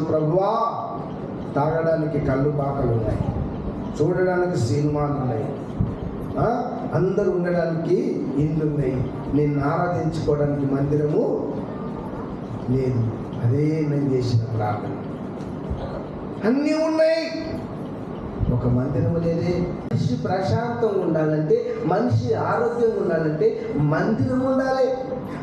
ప్రభువా తాగడానికి కళ్ళు బాకలు ఉన్నాయి. చూడడానికి సినిమాలు ఉన్నాయి. అందరు అందరూ ఉండడానికి ఇండ్లు ఉన్నాయి. నేను ఆరాధించుకోవడానికి మందిరము లేదు. అదే నేను చేసిన ప్రార్థన. అన్నీ ఉన్నాయి. ఒక మందిరము లేదే. మనిషి ప్రశాంతంగా ఉండాలంటే మనిషి ఆరోగ్యంగా ఉండాలంటే మందిరం ఉండాలి.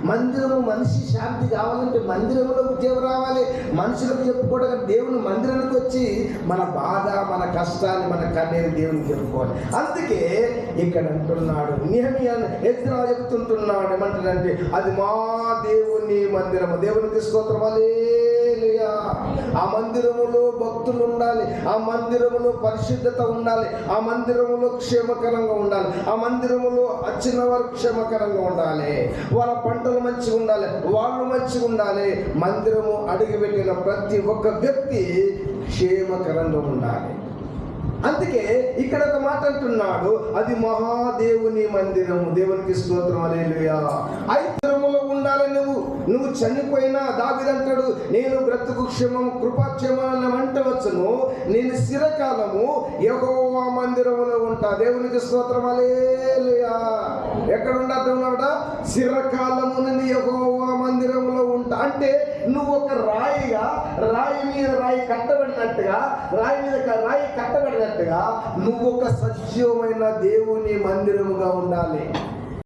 మందిరము మనిషి శాంతి కావాలంటే మందిరంలో ఉద్యోగం రావాలి. మనుషులకు చెప్పుకోవడానికి దేవుని మందిరానికి వచ్చి మన బాధ మన కష్టాన్ని మన కన్నీరు దేవునికి చెప్పుకోవాలి. అందుకే ఇక్కడ అంటున్నాడు నిహమియాన్ని ఎత్తున చెప్తుంటున్నాడు ఏమంటాడంటే అది మా దేవుని మందిరము. దేవునికి స్తోత్రం. ఆ మందిరములో భక్తులు ఉండాలి. ఆ మందిరములో పరిశుద్ధత ఉండాలి. ఆ మందిరములో క్షేమకరంగా ఉండాలి. ఆ మందిరములో వచ్చిన వారు క్షేమకరంగా ఉండాలి. వాళ్ళ పంటలు మంచిగా ఉండాలి. వాళ్ళు మంచిగా ఉండాలి. మందిరము అడుగుపెట్టిన ప్రతి ఒక్క వ్యక్తి క్షేమకరంగా ఉండాలి. అందుకే ఇక్కడ ఒక మాట అంటున్నాడు. అది మహాదేవుని మందిరము. దేవునికి స్తోత్రం. అలేలుయా ఐతరములో ఉండాలి నువ్వు. నువ్వు చనిపోయినా దావిదంటాడు నేను బ్రతుకు క్షేమం కృపాక్షేమాన్ని అంటవచ్చును నేను స్థిరకాలము యెహోవా మందిరములో ఉంటా. దేవునికి స్తోత్రం. అలేలుయా ఎక్కడ ఉండట చిరకాలము నేను యెహోవా అంటే నువ్వు ఒక రాయిగా రాయి మీద రాయి కట్టబడినట్టుగా రాయి మీద రాయి కట్టబడినట్టుగా నువ్వు ఒక సజీవమైన దేవుని మందిరముగా ఉండాలి.